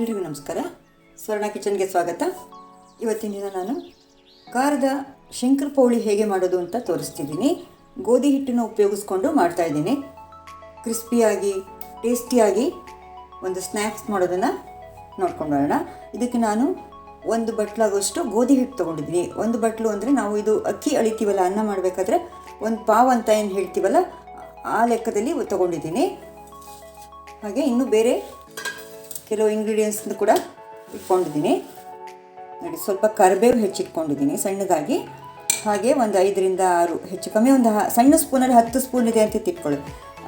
ಎಲ್ರಿಗೂ ನಮಸ್ಕಾರ. ಸ್ವರ್ಣ ಕಿಚನ್ಗೆ ಸ್ವಾಗತ. ಇವತ್ತಿನ ದಿನ ನಾನು ಖಾರದ ಶಂಕರಪೌಳಿ ಹೇಗೆ ಮಾಡೋದು ಅಂತ ತೋರಿಸ್ತಿದ್ದೀನಿ. ಗೋಧಿ ಹಿಟ್ಟನ್ನು ಉಪಯೋಗಿಸ್ಕೊಂಡು ಮಾಡ್ತಾ ಇದ್ದೀನಿ. ಕ್ರಿಸ್ಪಿಯಾಗಿ, ಟೇಸ್ಟಿಯಾಗಿ ಒಂದು ಸ್ನ್ಯಾಕ್ಸ್ ಮಾಡೋದನ್ನು ನೋಡ್ಕೊಂಡು ಬರೋಣ ಇದಕ್ಕೆ ನಾನು ಒಂದು ಬಟ್ಲಾಗುವಷ್ಟು ಗೋಧಿ ಹಿಟ್ಟು ತೊಗೊಂಡಿದ್ದೀನಿ. ಒಂದು ಬಟ್ಲು ಅಂದರೆ ನಾವು ಇದು ಅಕ್ಕಿ ಅಳಿತೀವಲ್ಲ, ಅನ್ನ ಮಾಡಬೇಕಾದ್ರೆ ಒಂದು ಪಾವ್ ಅಂತ ಏನು ಹೇಳ್ತೀವಲ್ಲ, ಆ ಲೆಕ್ಕದಲ್ಲಿ ತೊಗೊಂಡಿದ್ದೀನಿ. ಹಾಗೆ ಇನ್ನು ಬೇರೆ ಕೆಲವು ಇಂಗ್ರೀಡಿಯೆಂಟ್ಸ್ನ ಕೂಡ ಇಟ್ಕೊಂಡಿದ್ದೀನಿ. ನೋಡಿ, ಸ್ವಲ್ಪ ಕರಿಬೇವು ಹೆಚ್ಚಿಟ್ಕೊಂಡಿದ್ದೀನಿ ಸಣ್ಣದಾಗಿ. ಹಾಗೆ ಒಂದು ಐದರಿಂದ ಆರು, ಹೆಚ್ಚು ಕಮ್ಮಿ ಒಂದು ಸಣ್ಣ ಸ್ಪೂನಲ್ಲಿ ಹತ್ತು ಸ್ಪೂನ್ ಇದೆ ಅಂತ ತಿಕ್ಕೊಳ್ಳಿ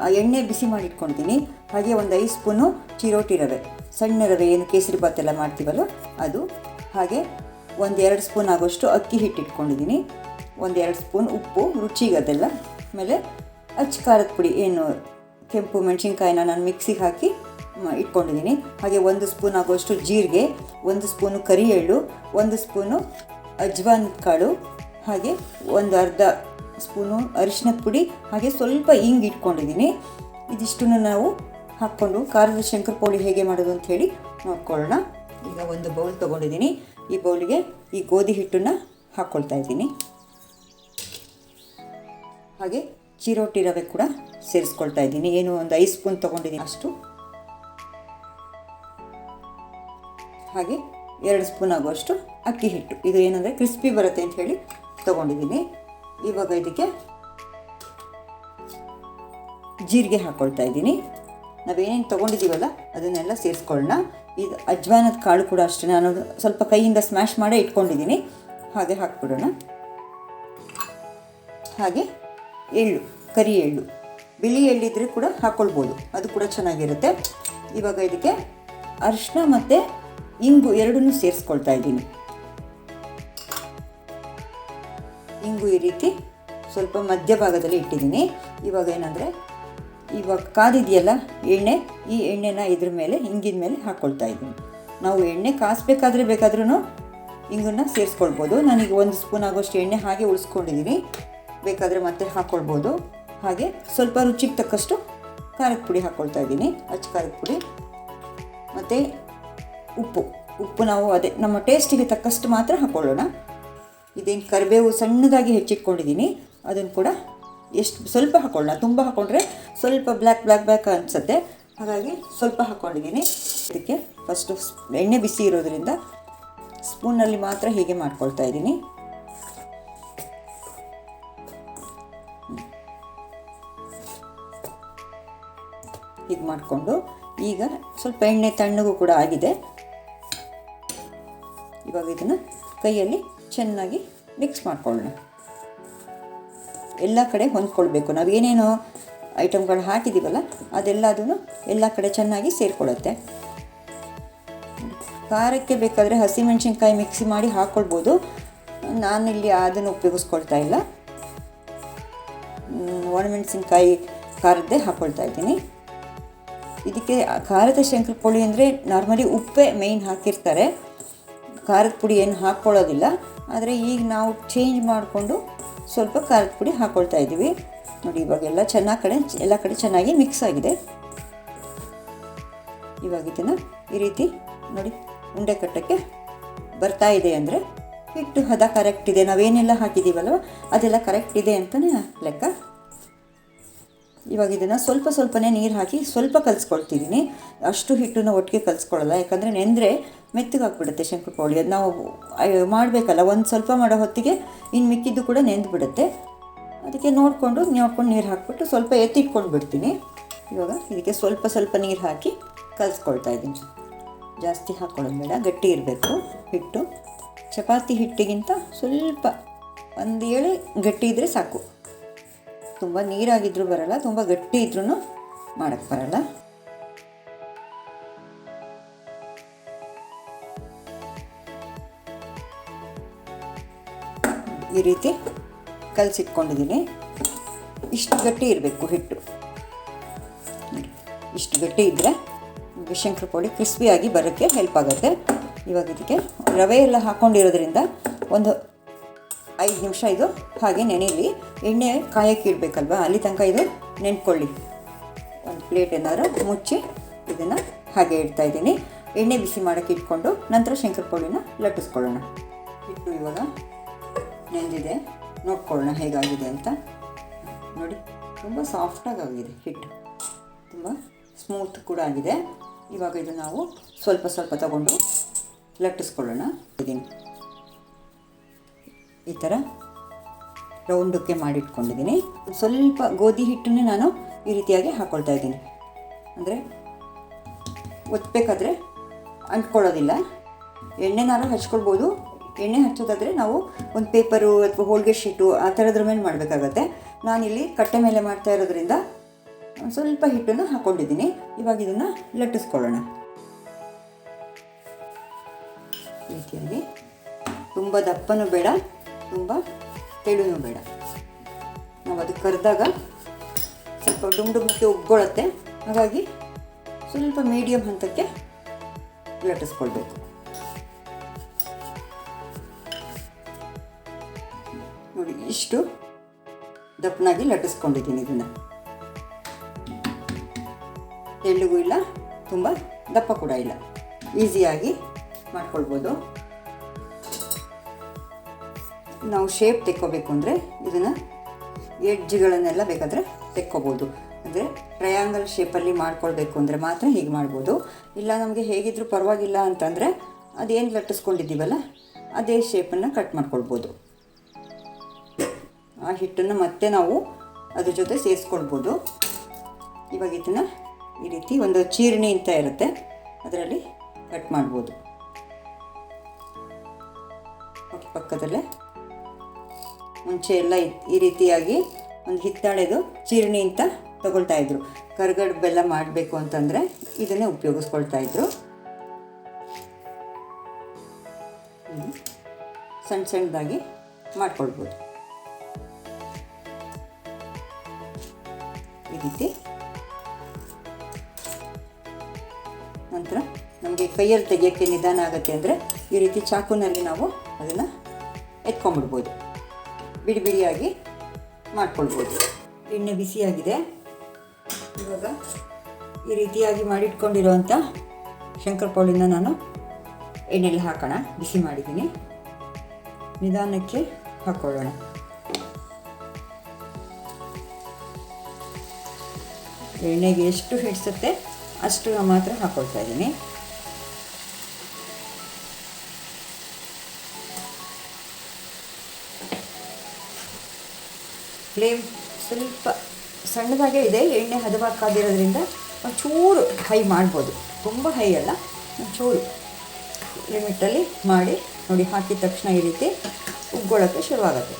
ಆ, ಎಣ್ಣೆ ಬಿಸಿ ಮಾಡಿ ಇಟ್ಕೊಂಡಿದ್ದೀನಿ. ಹಾಗೆ ಒಂದು ಐದು ಸ್ಪೂನು ಚಿರೋಟಿ ರವೆ. ಸಣ್ಣ ರವೆ ಏನು ಕೇಸರಿ ಎಲ್ಲ ಮಾಡ್ತೀವಲ್ಲ ಅದು. ಹಾಗೆ ಒಂದು ಎರಡು ಸ್ಪೂನ್ ಆಗೋಷ್ಟು ಅಕ್ಕಿ ಹಿಟ್ಟು ಇಟ್ಕೊಂಡಿದ್ದೀನಿ. ಒಂದು ಎರಡು ಸ್ಪೂನ್ ಉಪ್ಪು, ರುಚಿಗೆ ಅದೆಲ್ಲ. ಆಮೇಲೆ ಅಚ್ಚ ಖಾರದ ಪುಡಿ, ಏನು ಕೆಂಪು ಮೆಣಸಿನ್ಕಾಯಿನ ನಾನು ಮಿಕ್ಸಿಗೆ ಹಾಕಿ ಇಟ್ಕೊಂಡಿದ್ದೀನಿ. ಹಾಗೆ ಒಂದು ಸ್ಪೂನ್ ಆಗುವಷ್ಟು ಜೀರಿಗೆ, ಒಂದು ಸ್ಪೂನು ಕರಿ ಎಳ್ಳು ಒಂದು ಸ್ಪೂನು ಅಜ್ವಾನ್ ಕಾಳು ಹಾಗೆ ಒಂದು ಅರ್ಧ ಸ್ಪೂನು ಅರಿಶಿನದ ಪುಡಿ, ಹಾಗೆ ಸ್ವಲ್ಪ ಹಿಂಗ್ ಇಟ್ಕೊಂಡಿದ್ದೀನಿ. ಇದಿಷ್ಟನ್ನು ನಾವು ಹಾಕ್ಕೊಂಡು ಖಾರದ ಶಂಕರಪೋಳಿ ಹೇಗೆ ಮಾಡೋದು ಅಂತ ಹೇಳಿ ನೋಡ್ಕೊಳ್ಳೋಣ. ಈಗ ಒಂದು ಬೌಲ್ ತೊಗೊಂಡಿದ್ದೀನಿ. ಈ ಬೌಲಿಗೆ ಈ ಗೋಧಿ ಹಿಟ್ಟನ್ನು ಹಾಕ್ಕೊಳ್ತಾ ಇದ್ದೀನಿ. ಹಾಗೆ ಚಿರೋಟಿ ರವೆ ಕೂಡ ಸೇರಿಸ್ಕೊಳ್ತಾ ಇದ್ದೀನಿ. ಏನು ಒಂದು ಐದು ಸ್ಪೂನ್ ತೊಗೊಂಡಿದ್ದೀನಿ ಅಷ್ಟು. ಹಾಗೆ ಎರಡು ಸ್ಪೂನ್ ಆಗುವಷ್ಟು ಅಕ್ಕಿ ಹಿಟ್ಟು. ಇದು ಏನಂದರೆ ಕ್ರಿಸ್ಪಿ ಬರುತ್ತೆ ಅಂತ ಹೇಳಿ ತೊಗೊಂಡಿದ್ದೀನಿ. ಇವಾಗ ಇದಕ್ಕೆ ಜೀರಿಗೆ ಹಾಕ್ಕೊಳ್ತಾ ಇದ್ದೀನಿ. ನಾವೇನೇನು ತೊಗೊಂಡಿದ್ದೀವಲ್ಲ ಅದನ್ನೆಲ್ಲ ಸೇರಿಸ್ಕೊಳ್ಳೋಣ. ಇದು ಅಜ್ವಾನದ ಕಾಳು ಕೂಡ ಅಷ್ಟೇ. ನಾನು ಸ್ವಲ್ಪ ಕೈಯಿಂದ ಸ್ಮ್ಯಾಶ್ ಮಾಡೇ ಇಟ್ಕೊಂಡಿದ್ದೀನಿ. ಹಾಗೆ ಹಾಕ್ಬಿಡೋಣ. ಹಾಗೆ ಎಳ್ಳು, ಕರಿ ಎಳ್ಳು. ಬಿಳಿ ಎಳ್ಳಿದ್ರೆ ಕೂಡ ಹಾಕ್ಕೊಳ್ಬೋದು ಅದು ಕೂಡ ಚೆನ್ನಾಗಿರುತ್ತೆ. ಇವಾಗ ಇದಕ್ಕೆ ಅರಿಶಿನ ಮತ್ತು ಇಂಗು ಎರಡನ್ನೂ ಸೇರಿಸ್ಕೊಳ್ತಾ ಇದ್ದೀನಿ. ಇಂಗು ಈ ರೀತಿ ಸ್ವಲ್ಪ ಮಧ್ಯಭಾಗದಲ್ಲಿ ಇಟ್ಟಿದ್ದೀನಿ. ಇವಾಗ ಏನಂದರೆ, ಇವಾಗ ಕಾದಿದೆಯಲ್ಲ ಎಣ್ಣೆ, ಈ ಎಣ್ಣೆನ ಇದ್ರ ಮೇಲೆ ಹಿಂಗಿನ ಮೇಲೆ ಹಾಕ್ಕೊಳ್ತಾ ಇದ್ದೀನಿ. ನಾವು ಎಣ್ಣೆ ಕಾಸಬೇಕಾದ್ರೆ ಬೇಕಾದ್ರೂ ಇಂಗನ್ನು ಸೇರಿಸ್ಕೊಳ್ಬೋದು. ನಾನೀಗ ಒಂದು ಸ್ಪೂನ್ ಆಗೋಷ್ಟು ಎಣ್ಣೆ ಹಾಗೆ ಉಳಿಸ್ಕೊಂಡಿದ್ದೀನಿ ಬೇಕಾದರೆ ಮತ್ತೆ ಹಾಕ್ಕೊಳ್ಬೋದು ಹಾಗೆ ಸ್ವಲ್ಪ ರುಚಿಗೆ ತಕ್ಕಷ್ಟು ಖಾರದ ಪುಡಿ ಹಾಕ್ಕೊಳ್ತಾ ಇದ್ದೀನಿ. ಅಚ್ಚ ಖಾರದ ಪುಡಿ. ಮತ್ತು ಉಪ್ಪು ಉಪ್ಪು ನಾವು ಅದೇ ನಮ್ಮ ಟೇಸ್ಟಿಗೆ ತಕ್ಕಷ್ಟು ಮಾತ್ರ ಹಾಕ್ಕೊಳ್ಳೋಣ ಇದೇನು ಕರಿಬೇವು ಸಣ್ಣದಾಗಿ ಹೆಚ್ಚಿಟ್ಕೊಂಡಿದ್ದೀನಿ ಅದನ್ನು ಕೂಡ ಎಷ್ಟು ಸ್ವಲ್ಪ ಹಾಕ್ಕೊಳ್ಳೋಣ ತುಂಬ ಹಾಕ್ಕೊಂಡ್ರೆ ಸ್ವಲ್ಪ ಬ್ಲ್ಯಾಕ್ ಬ್ಲ್ಯಾಕ್ ಬ್ಲ್ಯಾಕ್ ಅನಿಸುತ್ತೆ. ಹಾಗಾಗಿ ಸ್ವಲ್ಪ ಹಾಕ್ಕೊಂಡಿದ್ದೀನಿ ಇದಕ್ಕೆ ಫಸ್ಟು ಎಣ್ಣೆ ಬಿಸಿ ಇರೋದರಿಂದ ಸ್ಪೂನಲ್ಲಿ ಮಾತ್ರ ಹೀಗೆ ಮಾಡ್ಕೊಳ್ತಾ ಇದ್ದೀನಿ ಹೀಗೆ ಮಾಡಿಕೊಂಡು ಈಗ ಸ್ವಲ್ಪ ಎಣ್ಣೆ ತಣ್ಣಗೂ ಕೂಡ ಆಗಿದೆ. ಇವಾಗ ಇದನ್ನು ಕೈಯಲ್ಲಿ ಚೆನ್ನಾಗಿ ಮಿಕ್ಸ್ ಮಾಡ್ಕೊಳ್ಳೋಣ. ಎಲ್ಲ ಕಡೆ ಹೊಂದ್ಕೊಳ್ಬೇಕು. ನಾವು ಏನೇನು ಐಟಮ್ಗಳು ಹಾಕಿದ್ದೀವಲ್ಲ ಅದೆಲ್ಲದೂ ಎಲ್ಲ ಕಡೆ ಚೆನ್ನಾಗಿ ಸೇರಿಕೊಳ್ಳುತ್ತೆ. ಖಾರಕ್ಕೆ ಬೇಕಾದರೆ ಹಸಿಮೆಣಸಿನ್ಕಾಯಿ ಮಿಕ್ಸಿ ಮಾಡಿ ಹಾಕ್ಕೊಳ್ಬೋದು ನಾನಿಲ್ಲಿ ಅದನ್ನು ಉಪಯೋಗಿಸ್ಕೊಳ್ತಾ ಇಲ್ಲ. ಒಣಮೆಣಸಿನ್ಕಾಯಿ ಖಾರದ್ದೇ ಹಾಕ್ಕೊಳ್ತಾ ಇದ್ದೀನಿ. ಇದಕ್ಕೆ ಖಾರದ ಶಂಕರಪುಳಿ ಅಂದರೆ ನಾರ್ಮಲಿ ಉಪ್ಪೇ ಮೇಯ್ನ್ ಹಾಕಿರ್ತಾರೆ. ಖಾರದ ಪುಡಿ ಏನು ಹಾಕ್ಕೊಳ್ಳೋದಿಲ್ಲ. ಆದರೆ ಈಗ ನಾವು ಚೇಂಜ್ ಮಾಡಿಕೊಂಡು ಸ್ವಲ್ಪ ಖಾರದ ಪುಡಿ ಹಾಕ್ಕೊಳ್ತಾ ಇದ್ದೀವಿ. ನೋಡಿ, ಇವಾಗ ಎಲ್ಲ ಚೆನ್ನಾಗಿ ಕಡೆ, ಎಲ್ಲ ಕಡೆ ಚೆನ್ನಾಗಿ ಮಿಕ್ಸ್ ಆಗಿದೆ. ಇವಾಗ ಇದನ್ನು ಈ ರೀತಿ ನೋಡಿ, ಉಂಡೆ ಕಟ್ಟಕ್ಕೆ ಬರ್ತಾ ಇದೆ ಅಂದರೆ ಹಿಟ್ಟು ಹದ ಕರೆಕ್ಟ್ ಇದೆ. ನಾವೇನೆಲ್ಲ ಹಾಕಿದ್ದೀವಲ್ವ ಅದೆಲ್ಲ ಕರೆಕ್ಟ್ ಇದೆ ಅಂತಲೇ ಲೆಕ್ಕ ಇವಾಗ ಇದನ್ನು ಸ್ವಲ್ಪ ಸ್ವಲ್ಪನೇ ನೀರು ಹಾಕಿ ಸ್ವಲ್ಪ ಕಲಿಸ್ಕೊಳ್ತಿದ್ದೀನಿ ಅಷ್ಟು ಹಿಟ್ಟನ್ನು ಒಟ್ಟಿಗೆ ಕಲಿಸ್ಕೊಳ್ಳಲ್ಲ ಯಾಕಂದರೆ ನೆಂದರೆ ಮೆತ್ತಗಾಗ್ಬಿಡುತ್ತೆ ಶಂಕರಪೌಳಿ ಅದು ನಾವು ಮಾಡಬೇಕಲ್ಲ, ಒಂದು ಸ್ವಲ್ಪ ಮಾಡೋ ಹೊತ್ತಿಗೆ ಇನ್ನು ಮಿಕ್ಕಿದ್ದು ಕೂಡ ನೆಂದು ಬಿಡುತ್ತೆ. ಅದಕ್ಕೆ ನೋಡಿಕೊಂಡು ನೋಡ್ಕೊಂಡು ನೀರು ಹಾಕ್ಬಿಟ್ಟು ಸ್ವಲ್ಪ ಎತ್ತಿಟ್ಕೊಂಡು ಬಿಡ್ತೀನಿ. ಇವಾಗ ಇದಕ್ಕೆ ಸ್ವಲ್ಪ ಸ್ವಲ್ಪ ನೀರು ಹಾಕಿ ಕಲಿಸ್ಕೊಳ್ತಾ ಇದ್ದೀನಿ. ಜಾಸ್ತಿ ಹಾಕ್ಕೊಳ್ಳೋದು ಬೇಡ, ಗಟ್ಟಿ ಇರಬೇಕು ಹಿಟ್ಟು. ಚಪಾತಿ ಹಿಟ್ಟಿಗಿಂತ ಸ್ವಲ್ಪ ಒಂದು ಏಳೆ ಗಟ್ಟಿ ಇದ್ದರೆ ಸಾಕು. ತುಂಬ ನೀರಾಗಿದ್ದರೂ ಬರಲ್ಲ, ತುಂಬ ಗಟ್ಟಿ ಇದ್ರೂ ಮಾಡೋಕ್ಕೆ ಬರಲ್ಲ. ಈ ರೀತಿ ಕಲಸಿಟ್ಕೊಂಡಿದ್ದೀನಿ. ಇಷ್ಟು ಗಟ್ಟಿ ಇರಬೇಕು ಹಿಟ್ಟು. ಇಷ್ಟು ಗಟ್ಟಿ ಇದ್ದರೆ ಶಂಕರ ಪುಡಿ ಕ್ರಿಸ್ಪಿಯಾಗಿ ಬರೋಕ್ಕೆ ಹೆಲ್ಪ್ ಆಗುತ್ತೆ. ಇವಾಗ ಇದಕ್ಕೆ ರವೆ ಎಲ್ಲ ಹಾಕ್ಕೊಂಡಿರೋದ್ರಿಂದ ಒಂದು ಐದು ನಿಮಿಷ ಇದು. ಹಾಗೆ ನೆನೆಯಲಿ ಎಣ್ಣೆ ಕಾಯಕ್ಕೆ ಇಡಬೇಕಲ್ವಾ? ಅಲ್ಲಿ ತನಕ ಇದು ನೆನ್ಕೊಳ್ಳಿ. ಒಂದು ಪ್ಲೇಟ್ ಏನಾದರೂ ಮುಚ್ಚಿ ಇದನ್ನು ಹಾಗೆ ಇಡ್ತಾ ಇದ್ದೀನಿ. ಎಣ್ಣೆ ಬಿಸಿ ಮಾಡೋಕ್ಕೆ ಇಟ್ಕೊಂಡು ನಂತರ ಶಂಕರಪೋಳಿನ ಲಟ್ಟಿಸ್ಕೊಳ್ಳೋಣ. ಹಿಟ್ಟು ಇವಾಗ ನೆಂದಿದೆ. ನೋಡ್ಕೊಳ್ಳೋಣ ಹೇಗಾಗಿದೆ ಅಂತ. ನೋಡಿ, ತುಂಬ ಸಾಫ್ಟಾಗಿ ಆಗಿದೆ ಹಿಟ್ಟು. ತುಂಬ ಸ್ಮೂತ್ ಕೂಡ ಆಗಿದೆ. ಇವಾಗ ಇದು ನಾವು ಸ್ವಲ್ಪ ಸ್ವಲ್ಪ ತಗೊಂಡು ಲಟ್ಟಿಸ್ಕೊಳ್ಳೋಣ. ಇದೀನಿ ಈ ಥರ ರೌಂಡಕ್ಕೆ ಮಾಡಿಟ್ಕೊಂಡಿದ್ದೀನಿ. ಸ್ವಲ್ಪ ಗೋಧಿ ಹಿಟ್ಟನ್ನೇ ನಾನು ಈ ರೀತಿಯಾಗಿ ಹಾಕ್ಕೊಳ್ತಾ ಇದ್ದೀನಿ. ಅಂದರೆ ಒತ್ತಬೇಕಾದ್ರೆ ಅಂಟ್ಕೊಳ್ಳೋದಿಲ್ಲ. ಎಣ್ಣೆನಾರು ಹಚ್ಕೊಳ್ಬೋದು. ಎಣ್ಣೆ ಹಚ್ಚೋದಾದರೆ ನಾವು ಒಂದು ಪೇಪರು ಅಥವಾ ಹೋಳಿಗೆ ಶೀಟು ಆ ಥರದ್ರ ಮೇಲೆ ಮಾಡಬೇಕಾಗತ್ತೆ. ನಾನಿಲ್ಲಿ ಕಟ್ಟೆ ಮೇಲೆ ಮಾಡ್ತಾ ಇರೋದ್ರಿಂದ ಸ್ವಲ್ಪ ಹಿಟ್ಟನ್ನು ಹಾಕ್ಕೊಂಡಿದ್ದೀನಿ ಇವಾಗ ಇದನ್ನು ಲಟ್ಟಿಸ್ಕೊಳ್ಳೋಣ. ರೀತಿಯಾಗಿ. ತುಂಬ ದಪ್ಪನೂ ಬೇಡ. ತುಂಬ ತೆಳುನೂ ಬೇಡ. ನಾವು ಅದು ಕರೆದಾಗ ಸ್ವಲ್ಪ ಡುಮ್ ಡುಮಕ್ಕೆ ಉಗ್ಗೊಳತ್ತೆ. ಹಾಗಾಗಿ ಸ್ವಲ್ಪ ಮೀಡಿಯಂ ಹಂತಕ್ಕೆ ಲಟ್ಟಿಸ್ಕೊಳ್ಬೇಕು. ನೋಡಿ, ಇಷ್ಟು ದಪ್ಪನಾಗಿ ಲಟ್ಟಿಸ್ಕೊಂಡಿದ್ದೀನಿ ಇದನ್ನು. ತೆಳ್ಳಗೂ ಇಲ್ಲ, ತುಂಬ ದಪ್ಪ ಕೂಡ ಇಲ್ಲ. ಈಸಿಯಾಗಿ ಮಾಡ್ಕೊಳ್ಬೋದು. ನಾವು ಶೇಪ್ ತೆಕ್ಕೋಬೇಕು ಅಂದರೆ ಇದನ್ನು ಎಡ್ಜ್ಗಳನ್ನೆಲ್ಲ ಬೇಕಾದರೆ ತೆಕ್ಕೋಬೋದು. ಅಂದರೆ ಟ್ರಯಾಂಗಲ್ ಶೇಪಲ್ಲಿ ಮಾಡ್ಕೊಳ್ಬೇಕು ಅಂದರೆ ಮಾತ್ರ ಹೀಗೆ ಮಾಡ್ಬೋದು. ಇಲ್ಲ ನಮಗೆ ಹೇಗಿದ್ರೂ ಪರವಾಗಿಲ್ಲ ಅಂತಂದರೆ ಅದೇನು ಲಟ್ಟಿಸ್ಕೊಂಡಿದ್ದೀವಲ್ಲ, ಅದೇ ಶೇಪನ್ನು ಕಟ್ ಮಾಡ್ಕೊಳ್ಬೋದು. ಆ ಹಿಟ್ಟನ್ನು ಮತ್ತೆ ನಾವು ಅದ್ರ ಜೊತೆ ಸೇರಿಸ್ಕೊಳ್ಬೋದು. ಇವಾಗ ಇದನ್ನು ಈ ರೀತಿ ಒಂದು ಚೀರಣಿ ಅಂತ ಇರುತ್ತೆ, ಅದರಲ್ಲಿ ಕಟ್ ಮಾಡ್ಬೋದು. ಪಕ್ಕ ಪಕ್ಕದಲ್ಲೇ ಮುಂಚೆ ಎಲ್ಲ ಈ ರೀತಿಯಾಗಿ ಒಂದು ಹಿತ್ತಾಳೆದು ಚೀರಣಿ ಅಂತ ತಗೊಳ್ತಾ ಇದ್ರು. ಕರ್ಗಡ್ ಬೆಲ್ಲ ಮಾಡಬೇಕು ಅಂತಂದರೆ ಇದನ್ನೇ ಉಪಯೋಗಿಸ್ಕೊಳ್ತಾ ಇದ್ರು. ಸಣ್ಣ ಸಣ್ಣದಾಗಿ ಮಾಡ್ಕೊಳ್ಬೋದು. ಈ ರೀತಿ. ನಂತರ ನಮಗೆ ಕೈಯಲ್ಲಿ ತೆಗಿಯೋಕ್ಕೆ ನಿಧಾನ ಆಗುತ್ತೆ ಅಂದರೆ ಈ ರೀತಿ ಚಾಕುನಲ್ಲಿ ನಾವು ಅದನ್ನು ಎತ್ಕೊಂಡ್ಬಿಡ್ಬೋದು. ಬಿಡಿ ಬಿಡಿಯಾಗಿ ಮಾಡ್ಕೊಳ್ಬೋದು. ಎಣ್ಣೆ ಬಿಸಿಯಾಗಿದೆ. ಇವಾಗ ಈ ರೀತಿಯಾಗಿ ಮಾಡಿಟ್ಕೊಂಡಿರೋವಂಥ ಶಂಕರಪೌಳಿನ ನಾನು ಎಣ್ಣೆಯಲ್ಲಿ ಹಾಕೋಣ. ಬಿಸಿ ಮಾಡಿದ್ದೀನಿ. ನಿಧಾನಕ್ಕೆ ಹಾಕ್ಕೊಳ್ಳೋಣ ಎಣ್ಣೆಗೆ ಎಷ್ಟು ಹಿಡಿಸುತ್ತೆ ಅಷ್ಟು ಮಾತ್ರ ಹಾಕ್ಕೊಳ್ತಾ ಇದ್ದೀನಿ. ಫ್ಲೇಮ್ ಸ್ವಲ್ಪ ಸಣ್ಣದಾಗೆ ಇದೆ, ಎಣ್ಣೆ ಹದವಾಗಿ ಕಾದಿರೋದ್ರಿಂದ ಒಂಚೂರು ಹೈ ಮಾಡ್ಬೋದು. ತುಂಬ ಹೈ ಅಲ್ಲ ಒಂಚೂರು ಲಿಮಿಟಲ್ಲಿ ಮಾಡಿ ನೋಡಿ, ಹಾಕಿದ ತಕ್ಷಣ ಈ ರೀತಿ ಉಗ್ಗೊಳಕ್ಕೆ ಶುರುವಾಗುತ್ತೆ.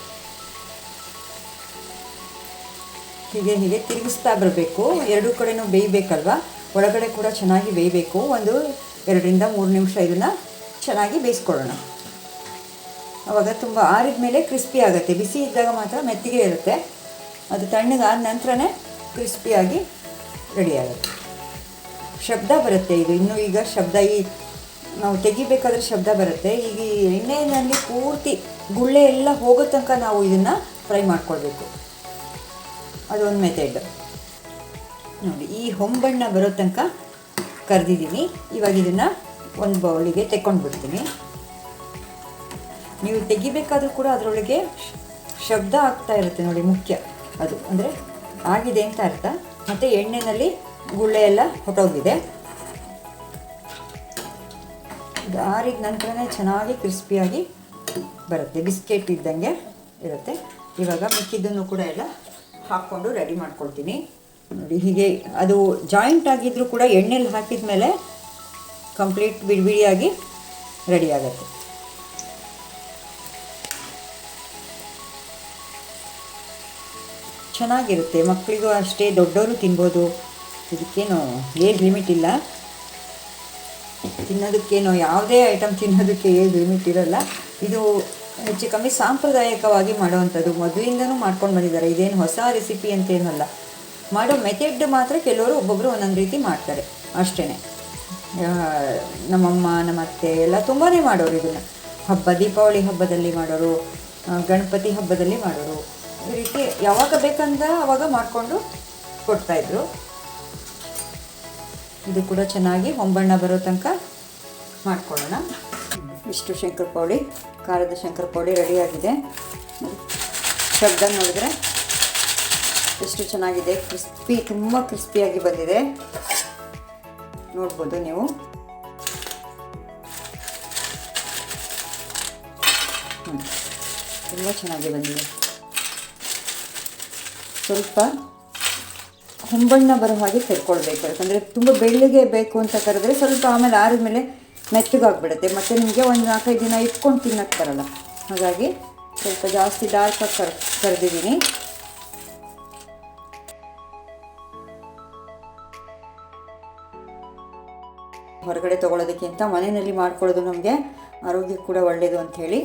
ಹೀಗೆ ಹೀಗೆ ತಿರುಗಿಸ್ತಾ ಬರಬೇಕು. ಎರಡೂ ಕಡೆನೂ ಬೇಯಬೇಕಲ್ವ? ಒಳಗಡೆ ಕೂಡ ಚೆನ್ನಾಗಿ ಬೇಯಬೇಕು. ಒಂದು ಎರಡರಿಂದ ಮೂರು ನಿಮಿಷ ಇದನ್ನು ಚೆನ್ನಾಗಿ ಬೇಯಿಸ್ಕೊಳ್ಳೋಣ. ಆವಾಗ ತುಂಬ ಆರಿದ ಮೇಲೆ ಕ್ರಿಸ್ಪಿ ಆಗುತ್ತೆ. ಬಿಸಿ ಇದ್ದಾಗ ಮಾತ್ರ ಮೆತ್ತಿಗೆ ಇರುತ್ತೆ. ಅದು ತಣ್ಣಗಾದ ನಂತರನೇ ಕ್ರಿಸ್ಪಿಯಾಗಿ ರೆಡಿ ಆಗುತ್ತೆ. ಶಬ್ದ ಬರುತ್ತೆ ಇದು. ಇನ್ನೂ ಈಗ ಶಬ್ದ ಈ ನಾವು ತೆಗಿಬೇಕಾದ್ರೆ ಶಬ್ದ ಬರುತ್ತೆ. ಈಗ ಈ ಎಣ್ಣೆಯಲ್ಲಿ ಪೂರ್ತಿ ಗುಳ್ಳೆ ಎಲ್ಲ ಹೋಗೋ ತನಕ ನಾವು ಇದನ್ನು ಫ್ರೈ ಮಾಡ್ಕೊಳ್ಬೇಕು. ಅದೊಂದು ಮೆಥಡ್ ನೋಡಿ, ಈ ಹೊಂಬಣ್ಣ ಬರೋ ತನಕ ಕರೆದಿದ್ದೀನಿ. ಇವಾಗ ಇದನ್ನು ಒಂದು ಬೌಲಿಗೆ ತೆಕ್ಕೊಂಡು ಬಿಡ್ತೀನಿ ನೀವು ತೆಗಿಬೇಕಾದ್ರೂ ಕೂಡ ಅದರೊಳಗೆ ಶಬ್ದ ಆಗ್ತಾ ಇರುತ್ತೆ ನೋಡಿ ಮುಖ್ಯ. ಅದು ಅಂದರೆ ಆಗಿದೆ ಅಂತ ಅರ್ಥ. ಮತ್ತು ಎಣ್ಣೆಯಲ್ಲಿ ಗುಳ್ಳೆ ಎಲ್ಲ ಹೊಟ್ಟೋಗಿದೆ ಇದು ಆರಿದ ನಂತರನೇ ಚೆನ್ನಾಗಿ ಕ್ರಿಸ್ಪಿಯಾಗಿ ಬರುತ್ತೆ. ಬಿಸ್ಕೆಟ್ ಇದ್ದಂಗೆ ಇರುತ್ತೆ. ಇವಾಗ ಮಿಕ್ಕಿದ್ದನ್ನು ಕೂಡ ಎಲ್ಲ ಹಾಕ್ಕೊಂಡು ರೆಡಿ ಮಾಡ್ಕೊಳ್ತೀನಿ. ನೋಡಿ ಹೀಗೆ ಅದು ಜಾಯಿಂಟ್ ಆಗಿದ್ದರೂ ಕೂಡ ಎಣ್ಣೆಲಿ ಹಾಕಿದ ಮೇಲೆ ಕಂಪ್ಲೀಟ್ ಬಿಡಿ ಬಿಡಿಯಾಗಿ ರೆಡಿ ಆಗುತ್ತೆ. ಚೆನ್ನಾಗಿರುತ್ತೆ. ಮಕ್ಕಳಿಗೂ ಅಷ್ಟೇ, ದೊಡ್ಡವರು ತಿನ್ಬೋದು. ಇದಕ್ಕೇನು ಏಜ್ ಲಿಮಿಟ್ ಇಲ್ಲ. ತಿನ್ನೋದಕ್ಕೇನು ಯಾವುದೇ ಐಟಮ್ ತಿನ್ನೋದಕ್ಕೆ ಏಜ್ ಲಿಮಿಟ್ ಇರಲ್ಲ. ಇದು ಹೆಚ್ಚು ಕಮ್ಮಿ ಸಾಂಪ್ರದಾಯಿಕವಾಗಿ ಮಾಡುವಂಥದ್ದು. ಮೊದಲಿಂದನೂ ಮಾಡ್ಕೊಂಡು ಬಂದಿದ್ದಾರೆ. ಇದೇನು ಹೊಸ ರೆಸಿಪಿ ಅಂತೇನಲ್ಲ ಮಾಡೋ ಮೆಥಡ್ ಮಾತ್ರ ಕೆಲವರು ಒಬ್ಬೊಬ್ಬರು ಒಂದೊಂದು ರೀತಿ ಮಾಡ್ತಾರೆ. ಅಷ್ಟೇ ನಮ್ಮಮ್ಮ ನಮ್ಮ ಅತ್ತೆ ಎಲ್ಲ ತುಂಬಾ ಮಾಡೋರು ಇದನ್ನು. ಹಬ್ಬ, ದೀಪಾವಳಿ ಹಬ್ಬದಲ್ಲಿ ಮಾಡೋರು ಗಣಪತಿ ಹಬ್ಬದಲ್ಲಿ ಮಾಡೋರು. ರೀತಿ ಯಾವಾಗ ಬೇಕಂದ ಅವಾಗ ಮಾಡಿಕೊಂಡು ಕೊಡ್ತಾಯಿದ್ರು ಇದು ಕೂಡ ಚೆನ್ನಾಗಿ ಹೊಂಬಣ್ಣ ಬರೋ ತನಕ ಮಾಡ್ಕೊಳ್ಳೋಣ. ಇಷ್ಟು ಶಂಕರಪೌಳಿ ಖಾರದ ಶಂಕರಪೌಳಿ ರೆಡಿಯಾಗಿದೆ ಶಬ್ದ ನೋಡಿದ್ರೆ ಎಷ್ಟು ಚೆನ್ನಾಗಿದೆ ಕ್ರಿಸ್ಪಿ ತುಂಬ ಕ್ರಿಸ್ಪಿಯಾಗಿ ಬಂದಿದೆ. ನೋಡ್ಬೋದು ನೀವು. ತುಂಬ ಚೆನ್ನಾಗಿ ಬಂದಿದೆ. ಸ್ವಲ್ಪ ಹೊಂಬಣ್ಣ ಬರೋ ಹಾಗೆ ಕರ್ಕೊಳ್ಬೇಕು ಯಾಕಂದರೆ ತುಂಬ ಬೆಳ್ಳಿಗೆ ಬೇಕು ಅಂತ ಕರೆದ್ರೆ ಸ್ವಲ್ಪ ಆಮೇಲೆ ಆರಿದ್ಮೇಲೆ ಮೆತ್ತಗಾಗ್ಬಿಡುತ್ತೆ ಮತ್ತು ನಿಮಗೆ ಒಂದು ನಾಲ್ಕೈದು ದಿನ ಇಟ್ಕೊಂಡು ತಿನ್ನಕ್ಕೆ ಬರಲ್ಲ. ಹಾಗಾಗಿ ಸ್ವಲ್ಪ ಜಾಸ್ತಿ ಡಾರ್ಕಾಗಿ ಕರ್, ಕರೆದಿದ್ದೀನಿ. ಹೊರಗಡೆ ತೊಗೊಳೋದಕ್ಕಿಂತ ಮನೆಯಲ್ಲಿ ಮಾಡ್ಕೊಳ್ಳೋದು ನಮಗೆ ಆರೋಗ್ಯಕ್ಕೆ ಕೂಡ ಒಳ್ಳೆಯದು ಅಂಥೇಳಿ.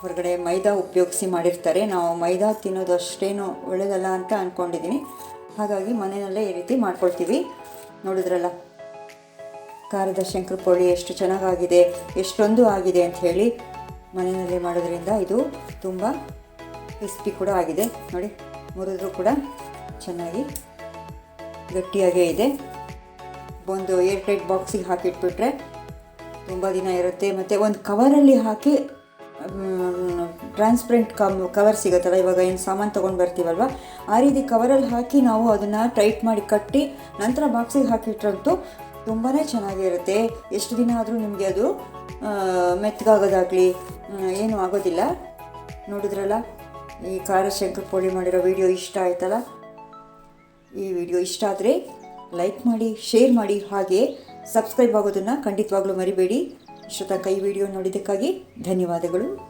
ಹೊರಗಡೆ ಮೈದಾ ಉಪಯೋಗಿಸಿ ಮಾಡಿರ್ತಾರೆ. ನಾವು ಮೈದಾ ತಿನ್ನೋದು ಅಷ್ಟೇನು ಒಳ್ಳೆಯದಲ್ಲ ಅಂತ ಅಂದ್ಕೊಂಡಿದ್ದೀನಿ ಹಾಗಾಗಿ ಮನೆಯಲ್ಲೇ ಈ ರೀತಿ ಮಾಡ್ಕೊಳ್ತೀವಿ. ನೋಡಿದ್ರಲ್ಲ, ಖಾರದ ಶಂಕರಪೊಳಿ ಎಷ್ಟು ಚೆನ್ನಾಗಾಗಿದೆ, ಎಷ್ಟೊಂದು ಆಗಿದೆ ಅಂತ ಹೇಳಿ ಮನೆಯಲ್ಲೇ ಮಾಡೋದ್ರಿಂದ ಇದು ತುಂಬ ಕ್ರಿಸ್ಪಿ ಕೂಡ ಆಗಿದೆ. ನೋಡಿ, ಮುರಿದ್ರೂ ಕೂಡ ಚೆನ್ನಾಗಿ ಗಟ್ಟಿಯಾಗೇ ಇದೆ. ಒಂದು ಏರ್ಟೈಟ್ ಬಾಕ್ಸಿಗೆ ಹಾಕಿಟ್ಬಿಟ್ರೆ ತುಂಬ ದಿನ ಇರುತ್ತೆ. ಮತ್ತು ಒಂದು ಕವರಲ್ಲಿ ಹಾಕಿ ಟ್ರಾನ್ಸ್ಪರೆಂಟ್ ಕಮ್ ಕವರ್ ಸಿಗುತ್ತಲ್ಲ, ಇವಾಗ ಏನು ಸಾಮಾನು ತೊಗೊಂಡು ಬರ್ತೀವಲ್ವ? ಆ ರೀತಿ ಕವರಲ್ಲಿ ಹಾಕಿ ನಾವು ಅದನ್ನು ಟೈಟ್ ಮಾಡಿ ಕಟ್ಟಿ ನಂತರ ಬಾಕ್ಸಿಗೆ ಹಾಕಿಟ್ರಂತೂ ತುಂಬಾ ಚೆನ್ನಾಗಿರುತ್ತೆ. ಎಷ್ಟು ದಿನ ಆದರೂ ನಿಮಗೆ ಅದು ಮೆತ್ತಗಾಗೋದಾಗಲಿ ಏನೂ ಆಗೋದಿಲ್ಲ. ನೋಡಿದ್ರಲ್ಲ? ಈ ಖಾರ ಶಂಕರ್ ಪೋಳಿ ಮಾಡಿರೋ ವಿಡಿಯೋ ಇಷ್ಟ ಆಯ್ತಲ್ಲ? ಈ ವಿಡಿಯೋ ಇಷ್ಟ ಆದರೆ ಲೈಕ್ ಮಾಡಿ ಶೇರ್ ಮಾಡಿ, ಹಾಗೆ ಸಬ್ಸ್ಕ್ರೈಬ್ ಆಗೋದನ್ನು ಖಂಡಿತವಾಗ್ಲೂ ಮರಿಬೇಡಿ. ಇಷ್ಟು ಕೈ ವಿಡಿಯೋ ನೋಡಿದ್ದಕ್ಕಾಗಿ ಧನ್ಯವಾದಗಳು.